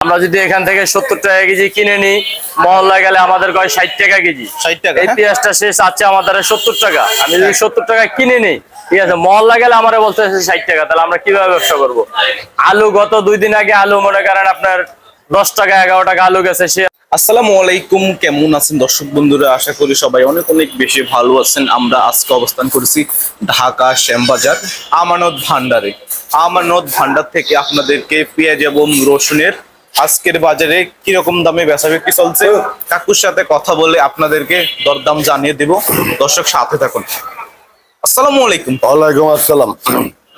আমরা যদি এখান থেকে সত্তর টাকা কেজি কিনে নিই মহল্লা গেলে আমাদের কয় ষাট টাকা কেজি? 60 টাকা, এই হ্যাঁ? পেঁয়াজটা শেষ আছে আমাদের সত্তর টাকা। আমি যদি সত্তর টাকা কিনে নিই ঠিক আছে মহল্লা গেলে আমার বলতে ষাট টাকা তাহলে আমরা কীভাবে ব্যবসা করব? আলু গত দুই দিন আগে আলু মনে করেন আপনার দশ টাকা এগারো টাকা আলু গেছে সে আসসালামু আলাইকুম কেমন আছেন দর্শক বন্ধুরা? আশা করি সবাই অনেক অনেক বেশি ভালো আছেন। আমরা আজকে অবস্থান করেছি ঢাকা শ্যামবাজার আমানত ভান্ডারে। আমানত ভান্ডার থেকে আপনাদেরকে পেঁয়াজ এবং রসুনের আজকের বাজারে কীরকম দামে বেচা বিক্রি চলছে? কাকুর সাথে কথা বলে আপনাদেরকে দরদাম জানিয়ে দেব। দর্শক সাথে থাকুন। আসসালামু আলাইকুম। ওয়ালাইকুম আসসালাম।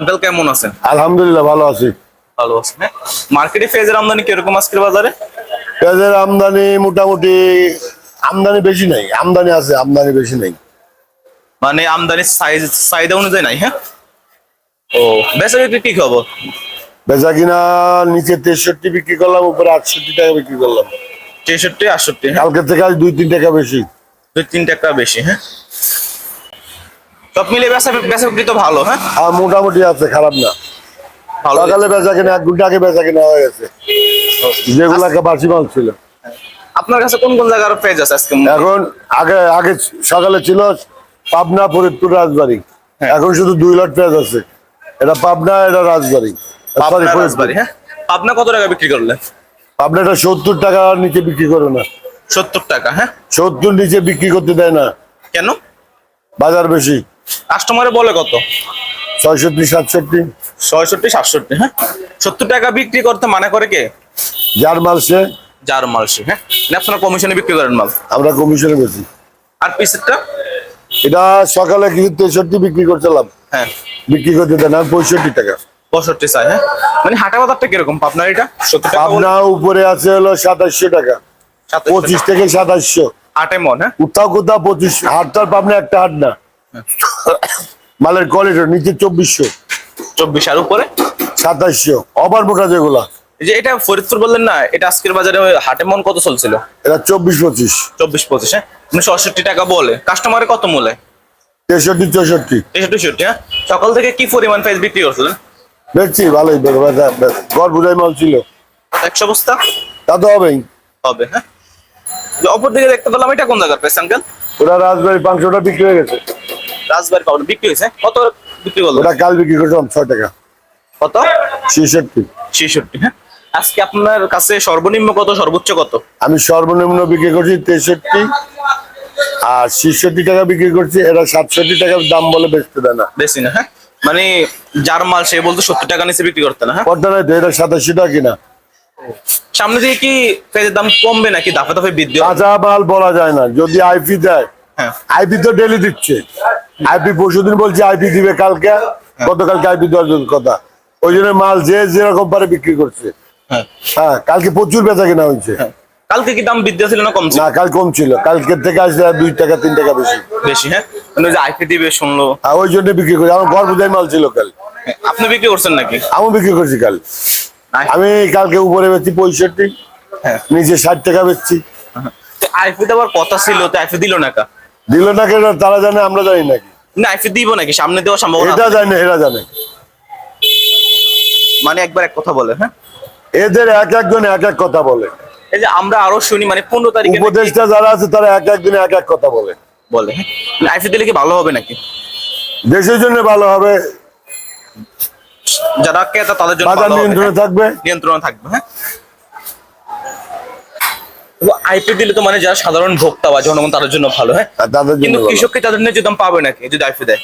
আঙ্কেল কেমন আছেন? আলহামদুলিল্লাহ ভালো আছি। ভালো আছেন হ্যাঁ? মার্কেটে পেঁয়াজের আমদানি কীরকম আজকের বাজারে? পেঁয়াজের আমদানি মোটামুটি আমদানি বেশি নাই আমদানি আছে আমদানি বেশি নাই। মানে আমদানির সাইজ চাহিদা অনুযায়ী নাই হ্যাঁ? ও বেচা বিক্রি কি খবর? বেচা কিনা নিচে তেষট্টি বিক্রি করলাম উপরে আটষট্টি টাকা বিক্রি করলাম। তেষট্টি আটষট্টি হ্যাঁ। কালকে থেকে আজ দুই তিন টাকা বেশি। দুই তিন টাকা বেশি হ্যাঁ। সব মিলে বেচা বেচা বিক্রি তো ভালো হ্যাঁ। আর মোটামুটি আছে খারাপ না। সকালে বেচা কিনা এক ঘণ্টা আগে বেচা কিনা হয়ে গেছে। যেগুলো একটা বাসি মাল ছিল। আপনার কাছে কোন কোন জায়গার পেজ আছে আজকে এখন আগে আগে সকালে ছিল পাবনা ফরিদপুর রাজবাড়ি। হ্যাঁ। এখন শুধু দুই লট পেঁয়াজ আছে। এটা পাবনা এটা রাজবাড়ি। ফরিদপুর। হ্যাঁ? পাবনা কত টাকা বিক্রি করলেন পাবনাটা সত্তর টাকার নিচে বিক্রি করে না। সত্তর টাকা হ্যাঁ? সত্তর নিচে বিক্রি করতে দেয় না। কেন? বাজার বেশি। কাস্টমারে বলে কত? ছয়ষট্টি সাতষট্টি। ছয়ষট্টি সাতষট্টি হ্যাঁ? সত্তর টাকা বিক্রি করতে মানে করে কে? যার মাল সে। যার মাল সে হ্যাঁ? না কমিশনে বিক্রি করেন মাল? আমরা কমিশনে বেশি আর পিসেরটা? এটা সকালে কিছু তেষট্টি বিক্রি করছিলাম। হ্যাঁ। বিক্রি করতে দেয় না পঁয়ষট্টি টাকা। পঁয়ষট্টি চাই হ্যাঁ? মানে হাটা বাজারটা কীরকম? পাবনার এটা? সত্তর টাকা? পাবনা উপরে আছে হলো সাতাশশো টাকা। পঁচিশ। থেকে সাতাশশো। আটে মন হ্যাঁ? কোথাও কোথাও পঁচিশ হাটটার পাবনা একটা হাট না। মালের কোয়ালিটি নিচে চব্বিশশো। চব্বিশ আর উপরে? সাতাশশো। অবার মোটা যেগুলা। এই যে এটা ফরিদপুর বললেন না এটা আজকের বাজারে হাটে মন কত চলছিল? এটা চব্বিশ পঁচিশ। চব্বিশ পঁচিশ হ্যাঁ? উনিশশো আটষট্টি টাকা বলে। কাস্টমারে কত মূলে? তেষট্টি চৌষট্টি। তেষট্টি ষট্টি হ্যাঁ? সকাল থেকে কি পরিমাণ প্রাইস বিক্রি করছিলেন? বেচছি ভালোই ঘর বুঝাই মাল ছিল। একশো বস্তা? তা তো হবেই। হবে হ্যাঁ? অপর দিকে দেখতে পেলাম এটা কোন জায়গার প্রাইস আঙ্কেল ওরা রাজবাড়ি পাঁচশোটা বিক্রি হয়ে গেছে। রাজবাড়ি পাউডার বিক্রি হয়েছে কত বিক্রি করল? ওটা কাল বিক্রি করছিলাম ছয় টাকা। কত? ছেষট্টি। ছেষট্টি হ্যাঁ? আজকে আপনার কাছে সর্বনিম্ন কত সর্বোচ্চ কত? আমি সর্বনিম্ন বিক্রি করছি তেষট্টি আর ছেষট্টি টাকা বিক্রি করছি এরা সাতষট্টি টাকার দাম বলে বেচতে দেয় না। বেশি না হ্যাঁ? মানে যার মাল সে বলতো সত্তর টাকা নিচে বিক্রি করতে না হ্যাঁ? পর্দা নাই তো এটা সাতাশি টাকা কিনা। সামনে দিয়ে কি পেঁয়াজের দাম কমবে নাকি? দাফে দাফে বৃদ্ধি হবে? কাঁচা মাল বলা যায় না যদি আইপি দেয়। হ্যাঁ। আইপি তো ডেলি দিচ্ছে। আইপি পরশুদিন বলছে আইপি দিবে কালকে গতকালকে আইপি দেওয়ার জন্য কথা। ওই জন্য মাল যে যেরকম পারে বিক্রি করছে। হ্যাঁ। হ্যাঁ কালকে প্রচুর বেচা কিনা হয়েছে। হ্যাঁ। কালকে কি দাম বৃদ্ধি ছিল না কমছে না কাল কম ছিল। কালকের থেকে আসলে দুই টাকা তিন টাকা বেশি। বেশি হ্যাঁ? মানে যে আইপি দিবে শুনলো। আর ওই জন্য বিক্রি করি। আমার ঘর বুঝাই মাল ছিল কাল। হ্যাঁ, আপনি বিক্রি করছেন নাকি? আমি বিক্রি করছি কাল। আমি কালকে উপরে বেচছি পঁয়ষট্টি। হ্যাঁ। নিচে ষাট টাকা বেচছি। আইপি দেওয়ার কথা ছিল তো আইপি দিল না কা? দিল না কেন? তারা জানে আমরা জানি নাকি। না আইপি দিব নাকি? সামনে দেওয়ার সম্ভাবনা এটা? জানে এরা জানে। মানে একবার এক কথা বলে হ্যাঁ? এদের এক একজন এক এক কথা বলে। এই যে আমরা আরও শুনি মানে পনেরো তারিখে উপদেষ্টা যারা আছে তারা এক একদিন এক এক কথা বলে। বলে। আইসি দিলে কি ভালো হবে নাকি? দেশের জন্য ভালো হবে। যারা ক্রেতা তাদের জন্য নিয়ন্ত্রণে? থাকবে। নিয়ন্ত্রণে থাকবে হ্যাঁ? আইপি দিলে তো মানে যারা সাধারণ ভোক্তা বা জনগণ তাদের জন্য ভালো হ্যাঁ? তাদের জন্য কিন্তু ভালো। কৃষককে তাদের ন্যায্য দাম পাবে নাকি যদি আইপি দেয়?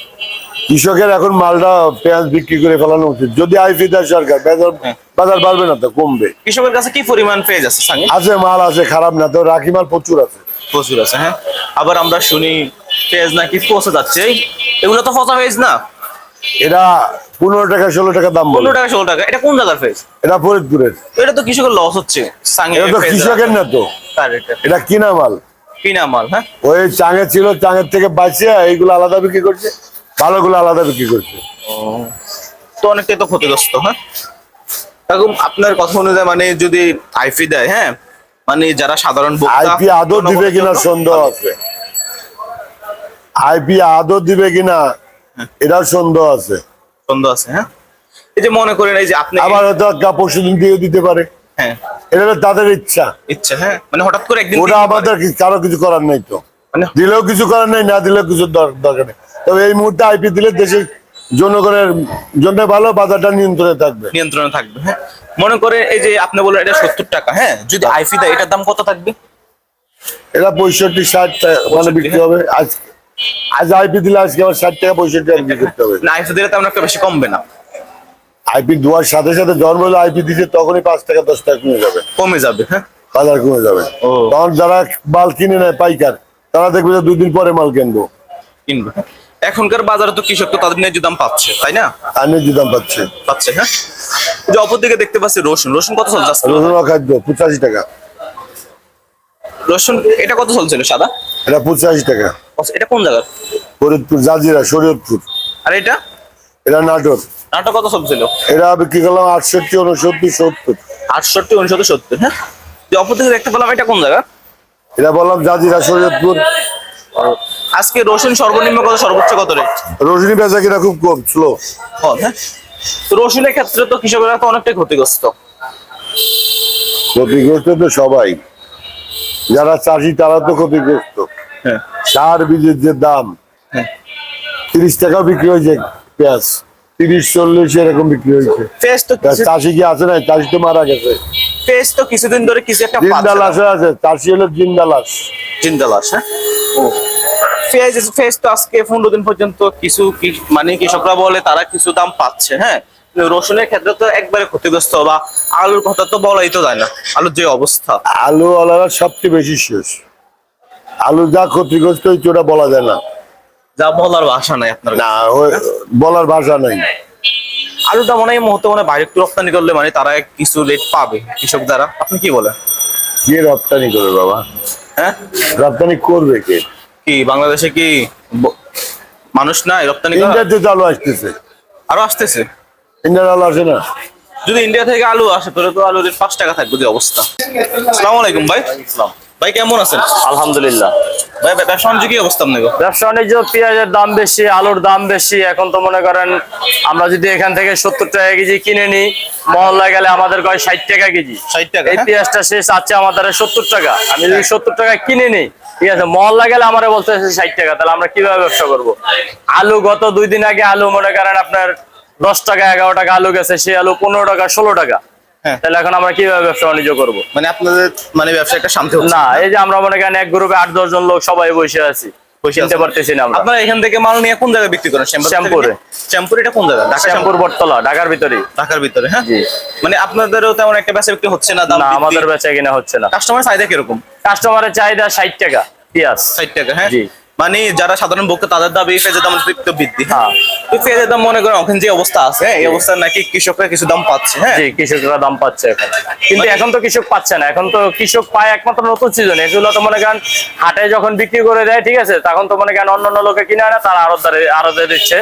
কৃষকের এখন মালটা পেঁয়াজ বিক্রি করে ফেলানো উচিত। যদি আইপি দেয় সরকার বাজার হ্যাঁ। বাজার বাড়বে না তো কমবে। কৃষকের কাছে কি পরিমাণ পেজ আছে সাঙ্গে? আছে মাল আছে খারাপ না তো রাখি মাল প্রচুর আছে। প্রচুর আছে হ্যাঁ? আবার আমরা শুনি পেজ নাকি পচে যাচ্ছে এগুলো তো পচা পেজ না? এটা পনেরো টাকা ষোলো টাকা দাম বলে। পনেরো টাকা ষোলো টাকা এটা কোন জায়গার পেজ এটা ফরিদপুরের। এটা তো কৃষকের লস হচ্ছে সাঙ্গে এটা তো কৃষকের না তো। এটা? কিনা মাল? কিনা মাল হ্যাঁ? ওই চাঙে ছিল চাঙের থেকে বাঁচিয়ে এইগুলো আলাদা বিক্রি করছে ভালোগুলো আলাদা বিক্রি করছে। তো অনেকটাই তো ক্ষতিগ্রস্ত হ্যাঁ? আপনার কথা অনুযায়ী মানে যদি আইপি দেয় হ্যাঁ? মানে যারা সাধারণ আইপি আদর দিবে কিনা সন্দেহ আছে। আইপি আদর দিবে কিনা এটার সন্দেহ আছে। সন্দেহ আছে হ্যাঁ? এই যে মনে করেন এই যে আপনি আবার হয়তো পরশু দিন দিয়ে দিতে পারে। হ্যাঁ। এটা হলো তাদের ইচ্ছা। ইচ্ছা হ্যাঁ। মানে হঠাৎ করে একদিন ওটা আমাদের কি- কারও কিছু করার নেই তো। মানে দিলেও কিছু করার নেই না দিলেও কিছু দর- দরকার নেই। তবে এই মুহূর্তে আইপি দিলে দেশের জনগণের জন্য ভালো বাজারটা নিয়ন্ত্রণে থাকবে। নিয়ন্ত্রণে থাকবে হ্যাঁ। মনে করে এই যে আপনি বললেন এটা সত্তর টাকা হ্যাঁ। যদি আইফি দেয় এটার দাম কত থাকবে? এটা পঁয়ষট্টি ষাট টাকা মানে বিক্রি হবে। আজ আজ আইপি দিলে আজকে আবার ষাট টাকা পঁয়ষট্টি টাকা বিক্রি করতে হবে। না আইফি দিলে তেমন একটা বেশি কমবে না। আইপি দেওয়ার সাথে সাথে জন্ম হলে আইপি দিচ্ছে তখনই পাঁচ টাকা দশ টাকা কমে যাবে। কমে যাবে হ্যাঁ? বাজার কমে যাবে। ও। তখন যারা মাল কিনে নেয় পাইকার তারা দেখবে যে দুই দিন পরে মাল কিনবো। কিনবে। এখনকার বাজারে তো কৃষক তো তাদের ন্যায্য দাম পাচ্ছে তাই না? আর ন্যায্য দাম পাচ্ছে। পাচ্ছে হ্যাঁ? যে অপর দিকে দেখতে পাচ্ছি রসুন। রসুন কত চলছে? রসুন খাদ্য পঁচাশি টাকা। রসুন এটা কত চলছিল সাদা? এটা পঁচাশি টাকা। এটা কোন জায়গার? ফরিদপুর জাজিরা শরীয়তপুর। আর এটা? এটা নাটক। নাটক কত সব ছিল? এটা বিক্রি করলাম আটষট্টি উনসত্তর সত্তর। আটষট্টি উনসত্তর সত্তর হ্যাঁ? অপর দিকে দেখতে পেলাম এটা কোন জায়গা? এটা বললাম জাজিরা শরীয়তপুর। আজকে রসুন সর্বনিম্ন কত সর্বোচ্চ কত রেট রজনী বেচা কিনা খুব কম স্লো হ্যাঁ? তো রসুনের ক্ষেত্রে তো কৃষকেরা তো অনেকটাই ক্ষতিগ্রস্ত। ক্ষতিগ্রস্ত তো সবাই। যারা চাষি তারা তো ক্ষতিগ্রস্ত। হ্যাঁ। সার বীজের যে দাম হ্যাঁ। তিরিশ টাকা বিক্রি হয়েছে। পেঁয়াজ তিরিশ চল্লিশ এরকম বিক্রি হয়েছে। চাষি কি আছে না চাষি তো মারা গেছে। ফেস তো কিছুদিন ধরে কিছু একটা জিন্দা লাশে আছে। চাষি হলো জিন্দা লাশ জিন্দা লাশ হ্যাঁ? ফেস ফেস তো আজকে পনেরো দিন পর্যন্ত কিছু কি- মানে কৃষকরা বলে তারা কিছু দাম পাচ্ছে হ্যাঁ? রসুনের ক্ষেত্রে তো একবারে ক্ষতিগ্রস্ত বা আলুর কথা তো বলাই তো যায় না। আলুর যে অবস্থা। আলু আলাদা সবচেয়ে বেশি শেষ। আলু যা ক্ষতিগ্রস্ত হয়েছে ওটা বলা যায় না। যা বলার ভাষা নাই আপনার না বলার ভাষা নেই। আলুটা মনে হয় এই মুহূর্তে মানে বাইরে একটু রপ্তানি করলে মানে তারা কিছু রেট পাবে কৃষক দ্বারা। আপনি কি বলেন? কে রপ্তানি করবে বাবা? হ্যাঁ? রপ্তানি করবে কে? কি বাংলাদেশে কি মানুষ নাই রপ্তানি করা? ইন্ডিয়াতে চালু আসতেছে। আরও আসতেছে? ইন্ডিয়ার আলু আসে না। যদি ইন্ডিয়া থেকে আলু আসে তাহলে তো আলু রেট পাঁচ টাকা থাকবে যে অবস্থা। আসসালামু আলাইকুম ভাই। ভাই কেমন আছেন? আলহামদুলিল্লাহ। ভাই ব্যবসা বাণিজ্য কি অবস্থা আপনাকে ব্যবসা বাণিজ্য পেঁয়াজের দাম বেশি আলুর দাম বেশি। এখন তো মনে করেন আমরা যদি এখান থেকে সত্তর টাকা কেজি কিনে নিই মহল্লায় গেলে আমাদের কয় ষাট টাকা কেজি। 60 টাকা, এই? পেঁয়াজটা শেষ আছে আমাদের সত্তর টাকা। আমি যদি সত্তর টাকা কিনে নিই ঠিক আছে মহল্লা গেলে আমার বলতে ষাট টাকা তাহলে আমরা কীভাবে ব্যবসা করব? আলু গত দুই দিন আগে আলু মনে করেন আপনার দশ টাকা এগারো টাকা আলু গেছে সেই আলু পনেরো টাকা ষোলো টাকা। তাহলে এখন আমরা কীভাবে ব্যবসা বাণিজ্য করব? মানে আপনাদের মানে ব্যবসা একটা শান্তি না এই যে আমরা মনে করেন এক গ্রুপে আট দশ জন লোক সবাই বসে আছি বসে কিনতে পারতেছি না আমরা। আপনারা এখান থেকে মাল নিয়ে কোন জায়গায় বিক্রি করেন? শ্যামপুর শ্যামপুরে। শ্যামপুর এটা কোন জায়গা? ঢাকা শ্যামপুর। বটতলা ঢাকার ভিতরে। ঢাকার ভিতরে হ্যাঁ। মানে আপনাদেরও তেমন একটা বেচা বিক্রি হচ্ছে না দাম আমাদের বেচা কিনা হচ্ছে না। কাস্টমার চাহিদা কীরকম? কাস্টমারের চাহিদা ষাট টাকা পেঁয়াজ। ষাট টাকা হ্যাঁ? জি। মানে যারা সাধারণ ভোক্তা তাদের দাবি পেঁয়াজের দাম একটু বৃদ্ধি। হ্যাঁ। তো পেঁয়াজের দাম মনে করেন ওখানে যে অবস্থা আছে এই অবস্থায় নাকি কৃষকরা কিছু দাম পাচ্ছে হ্যাঁ? জি কৃষকরা দাম পাচ্ছে এখন। কিন্তু এখন তো কৃষক পাচ্ছে না। এখন তো কৃষক পায় একমাত্র নতুন সিজন এগুলো তো মনে করেন হাটে যখন বিক্রি করে দেয় ঠিক আছে তখন তো মনে করেন অন্য অন্য লোকে কিনে আনে তারা আরও আরও দিচ্ছে।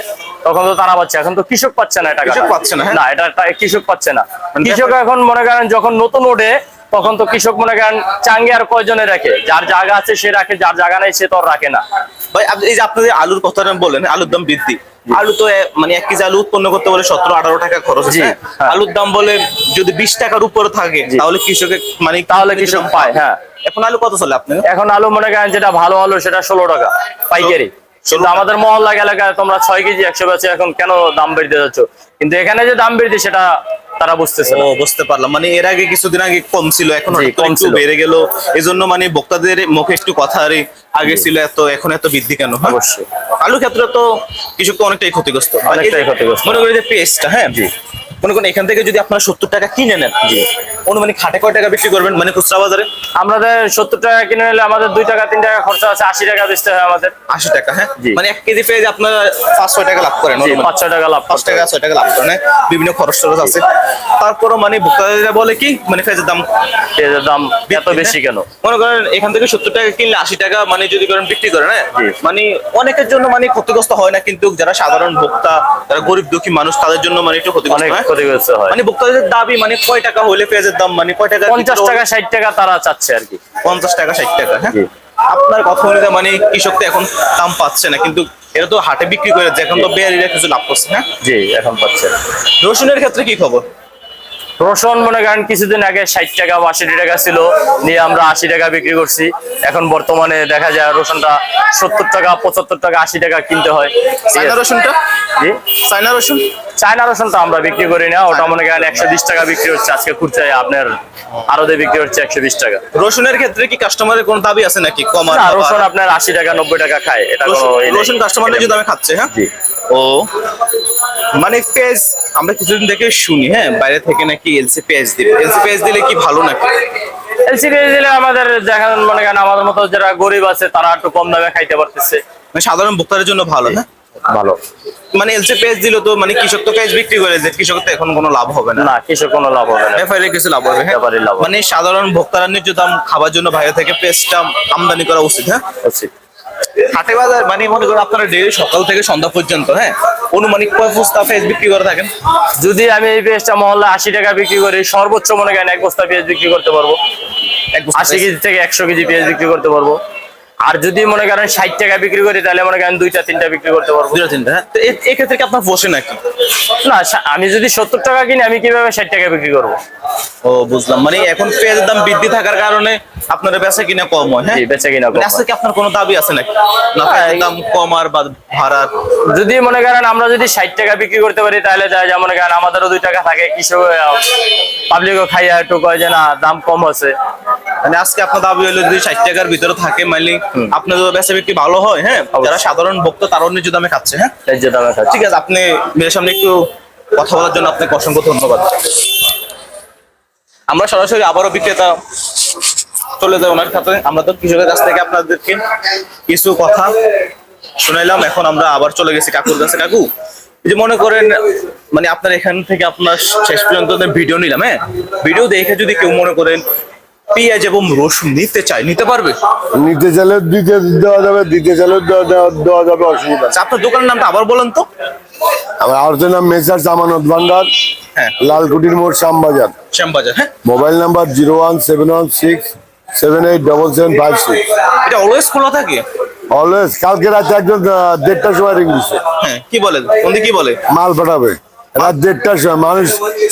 তখন তো তারা পাচ্ছে এখন তো কৃষক পাচ্ছে না এটা কৃষক পাচ্ছে না, হ্যাঁ? না এটা কৃষক পাচ্ছে না। মানে কৃষক এখন মনে করেন যখন নতুন ওঠে তখন তো কৃষক মনে করেন চাঙ্গে আর কয়জনে রাখে? যার জায়গা আছে সে রাখে যার জায়গা নেই সে তো রাখে না। ভাই এই যে আপনাদের আলুর কথাটা বলেন আলুর দাম বৃদ্ধি। আলু তো মানে এক কেজি আলু উৎপন্ন করতে বলে সতেরো আঠারো টাকা খরচ জি? হ্যাঁ। আলুর দাম বলে যদি বিশ টাকার উপরে থাকে তাহলে কৃষকের মানে তাহলে কৃষক পায়, হ্যাঁ। এখন আলু কত চলে আপনি এখন আলু মনে করেন যেটা ভালো আলু সেটা ষোলো টাকা। পাইকারি। কিন্তু আমাদের মহল্লা এলাকায় তোমরা ছয় কেজি একশো বেচে এখন কেন দাম বেড়ে যাচ্ছ? কিন্তু এখানে যে দাম বেড়েছে সেটা তারা বুঝতেছে ও বুঝতে পারলাম। মানে এর আগে কিছুদিন আগে কম ছিল এখন জি, কম একটু ছিল। বেড়ে গেল। এজন্য মানে বক্তাদের মুখে একটু কথা আরে আগে ছিল এত এখন এত বৃদ্ধি কেন হ্যাঁ? অবশ্যই। আলু ক্ষেত্রে তো কৃষক তো অনেকটাই ক্ষতিগ্রস্ত। অনেকটাই ক্ষতিগ্রস্ত। মনে করি যে পেস্টটা হ্যাঁ? মনে করেন এখান থেকে যদি আপনারা সত্তর টাকা কিনে নেন অনুমানিক খাটে কয় টাকা বিক্রি করবেন মানে খুচরা বাজারে? আমাদের সত্তর টাকা কিনে নিলে আমাদের দুই টাকা তিন টাকা খরচা আছে আশি টাকা বেচতে হয় আমাদের। আশি টাকা হ্যাঁ? মানে এক কেজি পেয়ে আপনারা পাঁচ ছয় টাকা লাভ করেন পাঁচ ছয় টাকা লাভ পাঁচ টাকা। ছয় টাকা লাভ করেন হ্যাঁ? বিভিন্ন খরচ টরচ আছে। তারপরও মানে ভোক্তাদের বলে কি? মানে পেঁয়াজের দাম পেঁয়াজের দাম এত বেশি হ্যাঁ? কেন? মনে করেন এখান থেকে সত্তর টাকা কিনলে আশি টাকা মানে যদি করেন বিক্রি করেন হ্যাঁ জি। মানে অনেকের জন্য মানে ক্ষতিগ্রস্ত হয় না কিন্তু যারা সাধারণ ভোক্তা যারা গরিব দুঃখী মানুষ তাদের জন্য মানে একটু ক্ষতিগ্রস্ত হয়? মানে ভোক্তাদের দাবি মানে কয় টাকা হলে পেঁয়াজের দাম মানে কয় টাকা পঞ্চাশ টাকা ষাট টাকা তারা চাচ্ছে আর কি। পঞ্চাশ টাকা ষাট টাকা হ্যাঁ? আপনার কথা অনুযায়ী মানে কৃষক তো এখন দাম পাচ্ছে না কিন্তু এটা তো হাটে বিক্রি করে এখন তো বেয়ারিরা কিছু লাভ করছে হ্যাঁ? জি এখন পাচ্ছে। রসুনের ক্ষেত্রে কি খবর? রসুন মনে করেন কিছুদিন আগে ষাট টাকা বাষট্টি টাকা ছিল নিয়ে আমরা আশি টাকা বিক্রি করছি। এখন বর্তমানে দেখা যায় রসুনটা সত্তর টাকা পঁচাত্তর টাকা আশি টাকা কিনতে হয়। চায়না রসুনটা চায়না রসুন চায়না রসুনটা আমরা বিক্রি করি না ওটা মনে করেন একশো বিশ টাকা বিক্রি হচ্ছে আজকে খুচরায় আপনার আরদে বিক্রি হচ্ছে একশো বিশ টাকা। রসুনের ক্ষেত্রে কি কাস্টমারের কোনো দাবি আছে নাকি? কমার না রসুন আপনার আশি টাকা নব্বই টাকা খায় এটা রসুন- কাস্টমাররা যদি দামে খাচ্ছে হ্যাঁ? ও মানে পেঁয়াজ আমরা কিছুদিন থেকে শুনি হ্যাঁ? বাইরে থেকে নাকি এলসি পেঁয়াজ দিবে। এলসি পেঁয়াজ দিলে কি ভালো নাকি? এলসিডি দিলে আমাদের দেখেন মনে করেন আমাদের মতো যারা গরিব আছে তারা একটু কম দামে খাইতে পারতেছে। মানে সাধারণ ভোক্তাদের জন্য ভালো হ্যাঁ ভালো। মানে এলসি পেঁয়াজ দিলে তো মানে কৃষক তো পেঁয়াজ বিক্রি করে যে কৃষক তো এখন কোনো লাভ হবে না। না কৃষক কোনো লাভ হবে না। ব্যাপারে কিছু লাভ হবে হ্যাঁ? ব্যাপারীর লাভ মানে সাধারণ ভোক্তারা ন্যায্য দাম খাবার জন্য বাইরে থেকে পেঁয়াজটা আমদানি করা উচিত হ্যাঁ? উচিত। হাটে বাজার মানে মনে করেন আপনারা ডেলি সকাল থেকে সন্ধ্যা পর্যন্ত হ্যাঁ? অনুমানিক কয় বস্তা পেঁয়াজ বিক্রি করে থাকেন? যদি আমি এই পেঁয়াজটা মহল্লা আশি টাকা বিক্রি করি সর্বোচ্চ মনে করেন এক বস্তা পেঁয়াজ বিক্রি করতে পারব। আশি কেজি থেকে একশো কেজি পেঁয়াজ বিক্রি করতে পারব। আর যদি মনে করেন ষাট টাকা বিক্রি করি তাহলে মনে করেন দুইটা তিনটা বিক্রি করতে পারব। দুটো তিনটা হ্যাঁ? তো এক্ষেত্রে কি আপনার বসে নাকি? না আমি যদি সত্তর টাকা কিনি আমি কীভাবে ষাট টাকা বিক্রি করব? ও বুঝলাম। মানে এখন পেঁয়াজের দাম বৃদ্ধি থাকার কারণে আপনার বেচা কিনা কম হয় হ্যাঁ? বেচা কিনা কম মানে আজকে আপনার কোনো দাবি আছে নাকি? না দাম কম আর বা ভাড়ার যদি মনে করেন আমরা যদি ষাট টাকা বিক্রি করতে পারি তাহলে যায় যেমন করেন আমাদেরও দুই টাকা থাকে। কৃষক পাবলিকও খাইয়া একটু কয় যে না দাম কম আছে। মানে আজকে আপনার দাবি হলো যদি ষাট টাকার ভিতরে থাকে মানে আপনার যদি বেচা বিক্রি ভালো হয় হ্যাঁ? যারা সাধারণ ভোক্তা তারাও নিজ দামে খাচ্ছে হ্যাঁ? এই দামে খাচ্ছি। ঠিক আছে আপনি মেয়ের সামনে একটু কথা বলার জন্য আপনাকে অসংখ্য ধন্যবাদ। আমরা সরাসরি আবারও বিক্রেতা চলে যাই ওনার সাথে। আমরা তো কৃষকের কাছ থেকে আপনাদেরকে কিছু কথা শুনাইলাম এখন আমরা আবার চলে গেছি কাকুর কাছে। কাকু যে মনে করেন মানে আপনার এখান থেকে আপনার শেষ পর্যন্ত ভিডিও নিলাম হ্যাঁ? ভিডিও দেখে যদি কেউ মনে করেন পেঁয়াজ এবং রসুন নিতে চাই নিতে পারবে? নিতে চাইলে দিতে দেওয়া যাবে দিতে চাইলেও দেওয়া যাবে অসুবিধা নেই। আচ্ছা, আপনার দোকানের নামটা আবার বলেন তো। আমার আরেকটার নাম মেসার সামানত ভান্ডার হ্যাঁ। লালকুটির মোড় শ্যামবাজার। শ্যামবাজার হ্যাঁ। Mobile number zero one seven one six seven eight double seven five six. এটা অলওয়েজ খোলা থাকে? অলওয়েজ কালকে রাতে একজন আহ, দেড়টার সময় রিং দিচ্ছে হ্যাঁ কি বলে উনি কি বলে? মাল পাঠাবে। রাত দেড়টার সময় মানুষ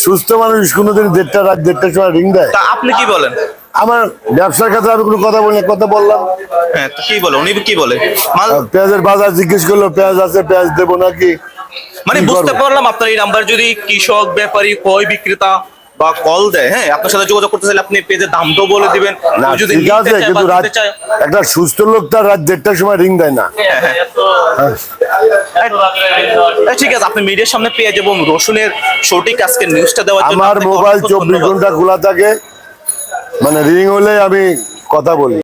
সুস্থ মানুষ কোনোদিন দেড়টা রাত দেড়টার সময় রিং দেয়। তা আপনি কি বলেন? আমার ব্যবসার ক্ষেত্রে আমি কোনো কথা বলি কথা বললাম। হ্যাঁ তো কি বলে? উনি কি বলে? মাল পেঁয়াজের বাজার জিজ্ঞেস করল পেঁয়াজ আছে পেঁয়াজ দেবো নাকি? মানে বুঝতে পারলাম আপনার এই নাম্বার যদি কৃষক ব্যাপারী কয় বিক্রেতা বা কল দেয় হ্যাঁ আপনার সাথে যোগাযোগ করতে চাইলে আপনি পেজের দামটাও বলে দিবেন। না যদি ঠিক আছে কিন্তু রাত একটা সুস্থ লোক তার রাত দেড়টার সময় রিং দেয় না। হ্যাঁ, ঠিক আছে আপনি মিডিয়ার সামনে পেঁয়াজ এবং রসুনের সঠিক আজকে নিউজটা দেওয়ার জন্য আমার মোবাইল চব্বিশ। ঘণ্টা খোলা থাকে। মানে রিং হলে আমি কথা বলি।